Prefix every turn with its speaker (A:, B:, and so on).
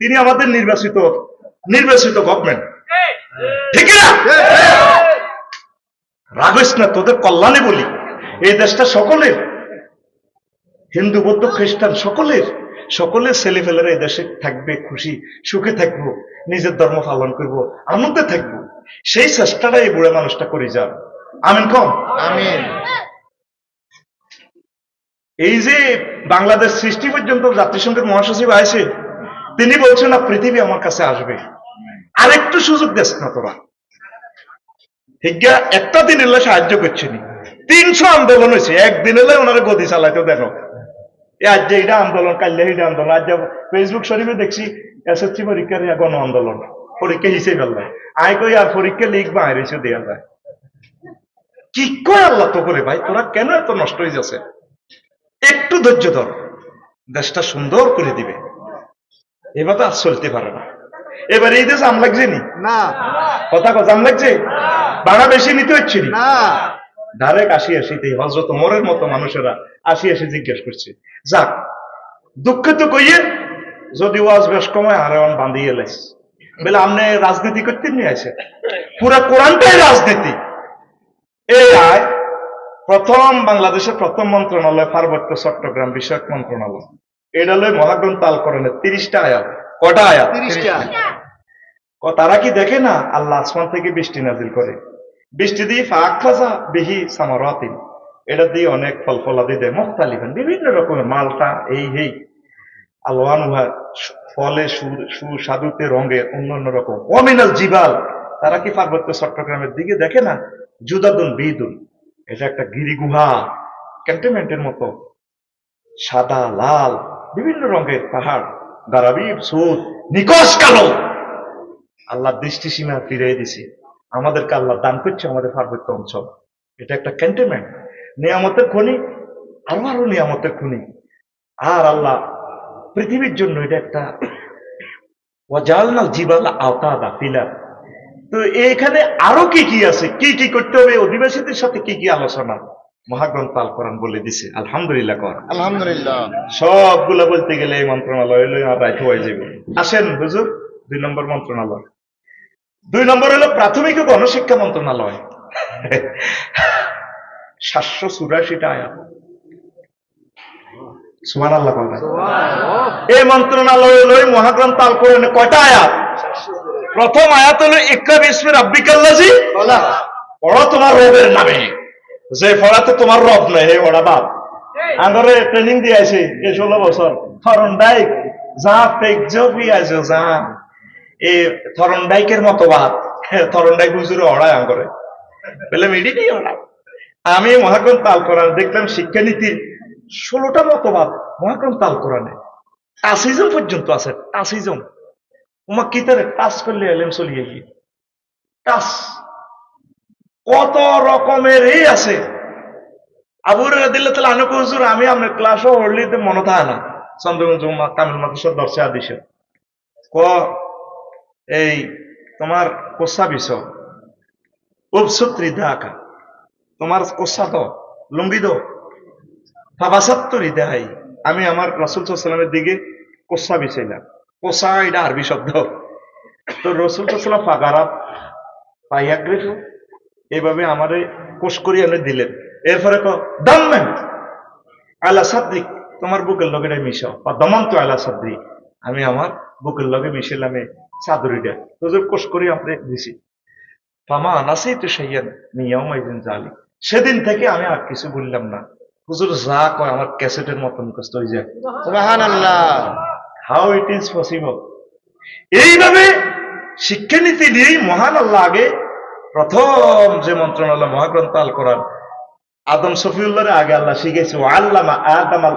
A: তিনি আমাদের নির্বাচিত নির্বাচিত গভর্নমেন্ট ঠিক না? রাগস না তোদের কল্যাণে বলি। এই দেশটা সকলের হিন্দু বৌদ্ধ খ্রিস্টান সকলের সকলের ছেলে ফেলেরা এই দেশে থাকবে খুশি সুখে থাকব নিজের ধর্ম পালন করব আনন্দে থাকব। সেই চেষ্টাটা এই বুড়া মানুষটা করে যান। আমিন কম?
B: আমিন।
A: এই যে বাংলাদেশ সৃষ্টি পর্যন্ত জাতিসংঘের মহাসচিব আছে তিনি বলছেন, না, পৃথিবী আমার কাছে আসবে। আরেকটু সুযোগ দেস না তোরা একটা দিন এলে সাহায্য করছেনি তিনশো আন্দোলন হয়েছে, একদিন এলে ওনারা গদি চালাইতে দেখো আজ যে এটা আন্দোলন কাল্লে এটা আন্দোলন, আজ ফেসবুক শরীফে দেখছি, এসএসসি পরীক্ষার গণ আন্দোলন, পরীক্ষা হিসেবে ফেললাম আয় কই, আর পরীক্ষা লিখ, বা আইরেছে দেওয়া যায়। কি কয় আল্লাহ তো করে ভাই, তোরা কেন এত নষ্ট হয়ে যাচ্ছে একটু ধৈর্য ধর, দেশটা সুন্দর করে দিবে। এবার তো আর চলতে পারে না। এবার এই দেশ আম লাগছে নি?
B: না।
A: কথা কথা আম লাগছে? ভাড়া বেশি নিতে হচ্ছে নি? ডাইরেক্ট আসি আসিতে হজরত মোরের মতো মানুষেরা আসি আসি জিজ্ঞেস করছে। যাক দুঃখ তো কইয়ে যদি ওয়াজ বেশ কমায় আর এখন বান্ধিয়ে লাইস বলে আপনি রাজনীতি করতে নিয়ে আসে পুরা কোরআনটাই রাজনীতি। এই আয় প্রথম বাংলাদেশের প্রথম মন্ত্রণালয় পার্বত্য চট্টগ্রাম বিষয়ক মন্ত্রণালয়। এটা লয় মহাগ্রন্থ আল করেন তিরিশটা আয়াত। কটা আয়াত?
B: তিরিশটা।
A: তারা কি দেখে না? আল্লাহ আসমান থেকে বৃষ্টি নাজিল করে। বৃষ্টি দিয়ে ফাঁকা বিহি সামারাতিন। এটা দিয়ে অনেক ফল ফলাদি দেয়। মুখতালিফান বিভিন্ন রকমের মালটা এই এই আলোয়ান ফলে সু- সুস্বাদুতে রঙে অন্যান্য রকম। অমিনাল জিবাল। তারা কি পার্বত্য চট্টগ্রামের দিকে দেখে না? জুদাদুন বিদুন। এটা একটা গিরিগুহা। ক্যান্টনমেন্টের মতো। সাদা লাল। বিভিন্ন রঙের পাহাড় গারাবিব সুদ নিকশ কালো। আল্লাহ দৃষ্টি সীমা ফিরিয়ে দিছে। আমাদেরকে আল্লাহ দান করছে আমাদের পার্বত্য অঞ্চল। এটা একটা ক্যান্টনমেন্ট নিয়ামতের খনি আরও নিয়ামতের খনি। আর আল্লাহ পৃথিবীর জন্য এটা একটা ওয়াজালনাল জিবাল আওতাদা ফিলার তো এখানে আরও কি কি আছে? কি কি করতে হবে? অধিবাসীদের সাথে কি কি আলোচনা? মহাগ্রন্থ আল কোরআন বলে দিছে আলহামদুলিল্লাহ কর।
B: আলহামদুলিল্লাহ।
A: সবগুলা বলতে গেলে এই মন্ত্রণালয় রাইট হয়ে যাবে। আসেন হুজুর দুই নম্বর মন্ত্রণালয়। দুই নম্বর হলো প্রাথমিক ও গণশিক্ষা মন্ত্রণালয়। সাতশো চুরাশিটা আয়াত। সুমান আল্লাহ এই মন্ত্রণালয় হলো মহাগ্রন্থ আল কোরআনে কয়টা আয়াত? প্রথম আয়াত হলো ইকরা বিসমি রাব্বিকাল্লাজি
B: বলা।
A: পড়ো তোমার রবের নামে। যে পড়াতে তোমার রব নাই হে ওরা বাপ। আগরে ট্রেনিং দিয়ে আছে এই ষোলো বছর। থরনডাইক যা ফেক জবি আছে যা। এই থরনডাইকের মতো বাদ হুজুরে আঙ্গরে। বললাম এটি নেই ওরা? আমি মহাগ্রন্থ তাল কোরআন দেখলাম শিক্ষানীতির ষোলোটা মতবাদ মহাগ্রন্থ তাল কোরআনে টাসিজম পর্যন্ত আছে টাসিজম উমা কি তারে টাচ করলে এলেম চলিয়ে গিয়ে। টাচ। কত রকমের এই আছে। আবুর দিলে তাহলে আনুক হুজুর, আমি আপনার ক্লাসও হরলিতে মনে থাকে না। চন্দ্রগঞ্জ কামিল মাদ্রাসার দর্শে আদিস ক, এই তোমার কোসা বিষ উপসত্রি আঁকা তোমার কোসা তো? লুঙ্গি দো ফাবাসাত্তরি দেহাই। আমি আমার রাসুল সাল্লামের দিকে কোসা বিছাইলাম কোসা এটা আরবি শব্দ। তো রসুল সাল্লাম ফাগারাত, পাইয়াগ্রেফ এইভাবে আমারে কোষ করি এনে দিলেন। এরপরে দমেন আলা সাদ্রিক তোমার বুকের লগে মিশাও। বা দমন্ত আলা সাদ্রিক আমি আমার বুকের লগে মিশাইলাম এই চাদরিটা তোদের কোষ করি আপনি দিছি। ফামা আনাসেই তো সাইয়ান নিয়াও মাইদিন জালি সেদিন থেকে আমি আর কিছু বললাম না। হুজুর যা কয় আমার ক্যাসেটের মতো মুখস্থ হয়ে যায়। How it is possible. এইভাবে শিক্ষানীতি নিয়েই মহান আল্লাহ আগে প্রথম যে মন্ত্রণালয় মহাগ্রন্থ আল কোরআন আদম শফিউল্লাহরে আগে আল্লাহ শিখেছে আল্লামা আদম আল